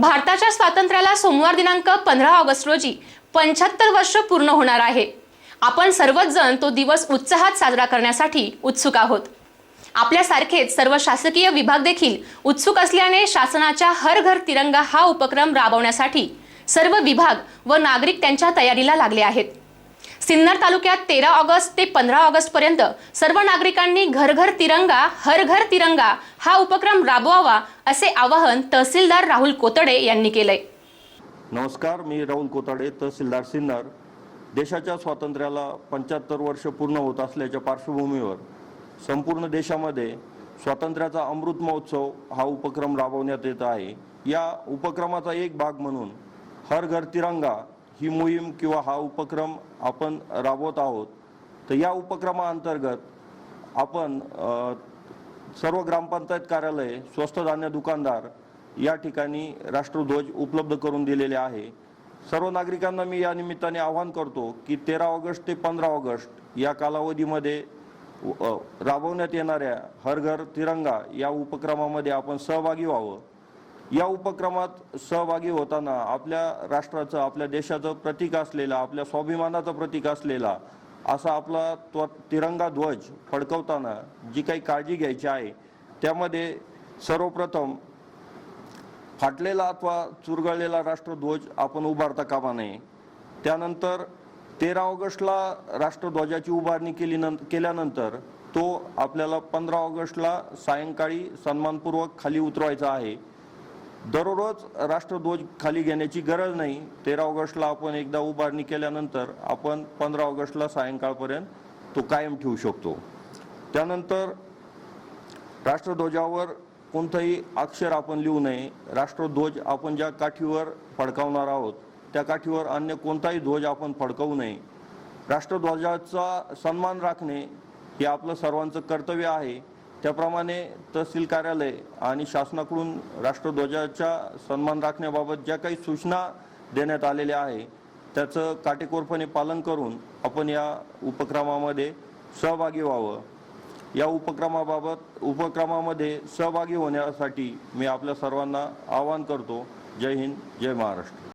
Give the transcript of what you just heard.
भारताच्या स्वातंत्र्याला सोमवार दिनांक पंधरा ऑगस्ट रोजी पंच्याहत्तर वर्ष पूर्ण होणार आहे. आपण सर्वच जण तो दिवस उत्साहात साजरा करण्यासाठी उत्सुक आहोत. आपल्यासारखेच सर्व शासकीय विभाग देखील उत्सुक असल्याने शासनाच्या हर घर तिरंगा हा उपक्रम राबवण्यासाठी सर्व विभाग व नागरिक त्यांच्या तयारीला लागले आहेत. सिन्नर तालुक्यात तेरा ऑगस्ट ते पंधरा ऑगस्ट पर्यंत सर्व नागरिकांनी घर घर तिरंगा हर घर तिरंगा हा उपक्रम राबवावा असे आवाहन तहसीलदार राहुल कोतडे यांनी केलंय. नमस्कार मी राहुल कोताडे तहसीलदार सिन्नर. देशाच्या स्वातंत्र्याला पंच्याहत्तर वर्ष पूर्ण होत असल्याच्या पार्श्वभूमीवर संपूर्ण देशामध्ये स्वातंत्र्याचा अमृत महोत्सव हा उपक्रम राबवण्यात येत आहे. या उपक्रमाचा एक भाग म्हणून हर घर तिरंगा ही मोहीम किंवा हा उपक्रम आपण राबवत आहोत. तर या उपक्रमाअंतर्गत आपण सर्व ग्रामपंचायत कार्यालय स्वस्त धान्य दुकानदार या ठिकाणी राष्ट्रध्वज उपलब्ध करून दिलेले आहे. सर्व नागरिकांना मी या निमित्ताने आवाहन करतो की तेरा ऑगस्ट ते पंधरा ऑगस्ट या कालावधीमध्ये राबवण्यात येणाऱ्या हर घर तिरंगा या उपक्रमामध्ये आपण सहभागी व्हावं. या उपक्रमात सहभागी होताना आपल्या राष्ट्राचं आपल्या देशाचं प्रतीक असलेला आपल्या स्वाभिमानाचं प्रतीक असलेला असा आपला त्व तिरंगा ध्वज फडकवताना जी काही काळजी घ्यायची आहे त्यामध्ये सर्वप्रथम फाटलेला अथवा चुरगळलेला राष्ट्रध्वज आपण उभारता कामा नये. त्यानंतर तेरा ऑगस्टला राष्ट्रध्वजाची उभारणी केली नंतर केल्यानंतर तो आपल्याला पंधरा ऑगस्टला सायंकाळी सन्मानपूर्वक खाली उतरवायचा आहे. दररोज राष्ट्रध्वज खाली घेण्याची गरज नाही. तेरा ऑगस्टला आपण एकदा उभारणी केल्यानंतर आपण पंधरा ऑगस्टला सायंकाळपर्यंत तो कायम ठेवू शकतो. त्यानंतर राष्ट्रध्वजावर कोणतंही अक्षर आपण लिहू नये. राष्ट्रध्वज आपण ज्या काठीवर फडकावणार आहोत त्या काठीवर अन्य कोणताही ध्वज आपण फडकवू नये. राष्ट्रध्वजाचा सन्मान राखणे हे आपलं सर्वांचं कर्तव्य आहे. त्याप्रमाणे तहसील कार्यालय आणि शासनाकडून राष्ट्रध्वजाच्या सन्मान राखण्याबाबत ज्या काही सूचना देण्यात आलेल्या आहे त्याचं काटेकोरपणे पालन करून आपण या उपक्रमामध्ये सहभागी व्हावं. या उपक्रमाबाबत उपक्रमामध्ये सहभागी होण्यासाठी मी आपल्या सर्वांना आवाहन करतो. जय हिंद जय महाराष्ट्र.